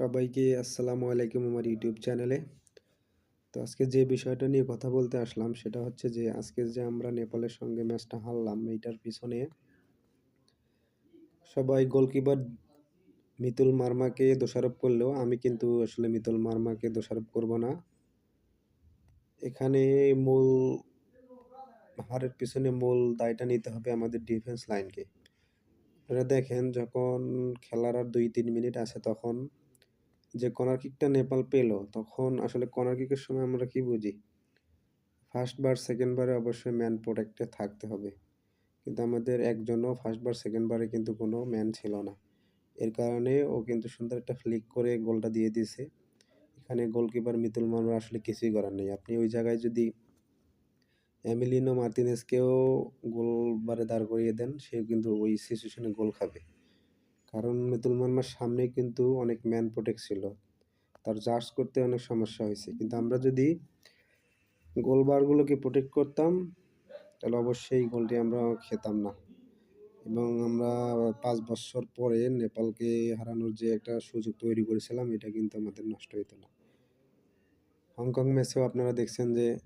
সবাইকে আসসালামু আলাইকুম আমার ইউটিউব চ্যানেলে। তো আজকে যে বিষয়টা নিয়ে কথা বলতে আসলাম সেটা হচ্ছে যে, আজকে যে আমরা নেপালের সঙ্গে ম্যাচটা হারলাম এইটার পিছনে সবাই গোলকিপার মিতুল মার্মাকে দোষারোপ করলেও আমি কিন্তু আসলে মিতুল মার্মাকে দোষারোপ করব না। এখানে মূল হারের পিছনে মূল দায়টা নিতে হবে আমাদের ডিফেন্স লাইনকে। আপনারা দেখেন যখন খেলার আর দুই তিন মিনিট আছে তখন যে কর্নার কিকটা নেপাল পেল, তখন আসলে কর্নার কিকের সময় আমরা কি বুঝি? ফার্স্ট বার সেকেন্ড বারে অবশ্যই ম্যান প্রোটেক্টে থাকতে হবে। কিন্তু আমাদের একজনও ফার্স্ট বার সেকেন্ড বারে কিন্তু কোনো ম্যান ছিল না। এর কারণে ও কিন্তু সুন্দর একটা ফ্লিক করে গোলটা দিয়ে দিয়েছে। এখানে গোলকিপার মিতুল মানর আসলে কিছুই করার নেই। আপনি ওই জায়গায় যদি এমিলিনো মার্তিনেসকেও গোল বারে দাঁড় করিয়ে দেন সে কিন্তু ওই সিচুয়েশনে গোল খাবে। কারণ মিতুল মার্মার সামনে কিন্তু অনেক ম্যান প্রোটেক্ট ছিল। তার জার্জ করতে অনেক সমস্যা হয়েছে। কিন্তু আমরা যদি গোলবারগুলোকে প্রোটেক্ট করতাম, তাহলে অবশ্যই গোলটি আমরা খেতাম না। এবং আমরা পাঁচ বছর পরে নেপালকে হারানোর যে একটা সুযোগ তৈরি করেছিলাম, এটা কিন্তু আমাদের নষ্ট হইতো না। হংকং ম্যাচেও আপনারা দেখছেন যে,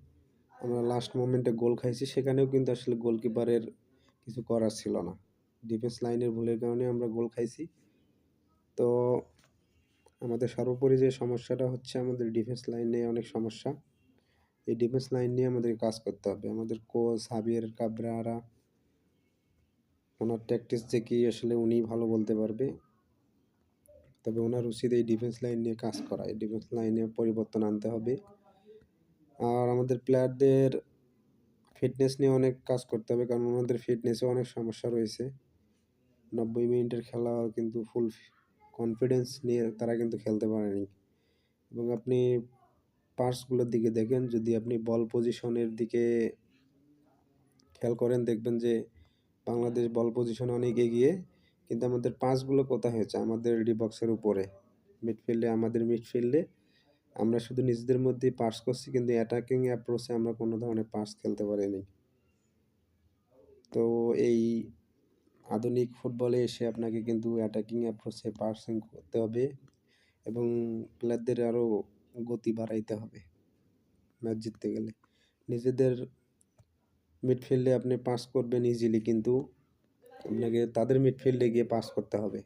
আমরা লাস্ট মোমেন্টে গোল খাইছি, সেখানেও কিন্তু আসলে গোলকিপারের কিছু করার ছিল না। ডিফেন্স লাইনের ভুলের কারণে আমরা গোল খাইছি। তো আমাদের সর্বোপরি যে সমস্যাটা হচ্ছে আমাদের ডিফেন্স লাইনে অনেক সমস্যা। এই ডিফেন্স লাইন নিয়ে আমাদের কাজ করতে হবে। আমাদের কোচ হাবিয়ার কাবরারা, ওনার ট্যাকটিক্স কি আসলে উনি ভালো বলতে পারবে। তবে ওনার উচিত এই ডিফেন্স লাইন নিয়ে কাজ করা। এই ডিফেন্স লাইনে পরিবর্তন আনতে হবে। আর আমাদের প্লেয়ারদের ফিটনেস নিয়ে অনেক কাজ করতে হবে। কারণ ওনাদের ফিটনেসে অনেক সমস্যা রয়েছে। নব্বই মিনিটের খেলা কিন্তু ফুল কনফিডেন্স নিয়ে তারা কিন্তু খেলতে পারেনি। এবং আপনি পার্টসগুলোর দিকে দেখেন, যদি আপনি বল পজিশনের দিকে খেয়াল করেন, দেখবেন যে বাংলাদেশ বল পজিশনে অনেক এগিয়ে, কিন্তু আমাদের পাসগুলো কোথায় হয়েছে? আমাদের ডিবক্সের উপরে। মিডফিল্ডে আমাদের মিডফিল্ডে আমরা শুধু নিজেদের মধ্যেই পাস করছি, কিন্তু অ্যাটাকিং অ্যাপ্রোচে আমরা কোনো ধরনের পাস খেলতে পারিনি। তো এই আধুনিক ফুটবলে এসে আপনাকে কিন্তু অ্যাটাকিং অ্যাপ্রোচে পার্সিং করতে হবে এবং প্লেয়ারদের আরও গতি বাড়াইতে হবে ম্যাচ জিততে গেলে। নিজেদের মিডফিল্ডে আপনি পাস করবেন ইজিলি কিন্তু আপনাকে তাদের মিডফিল্ডে গিয়ে পাস করতে হবে।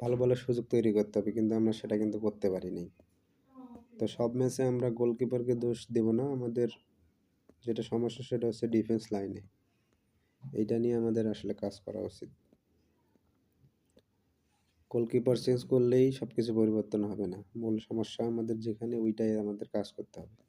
ভালো ভালো সুযোগ তৈরি করতে হবে কিন্তু আমরা সেটা কিন্তু করতে পারি পারিনি তো সব ম্যাচে আমরা গোলকিপারকে দোষ দেব না, আমাদের যেটা সমস্যা সেটা হচ্ছে ডিফেন্স লাইনে এইটা নিয়ে আমাদের আসলে কাজ করা উচিত। গোলকিপার চেঞ্জ করলেই সব কিছু পরিবর্তন হবে না। মূল সমস্যা আমাদের যেখানে, ওইটাই আমাদের কাজ করতে হবে।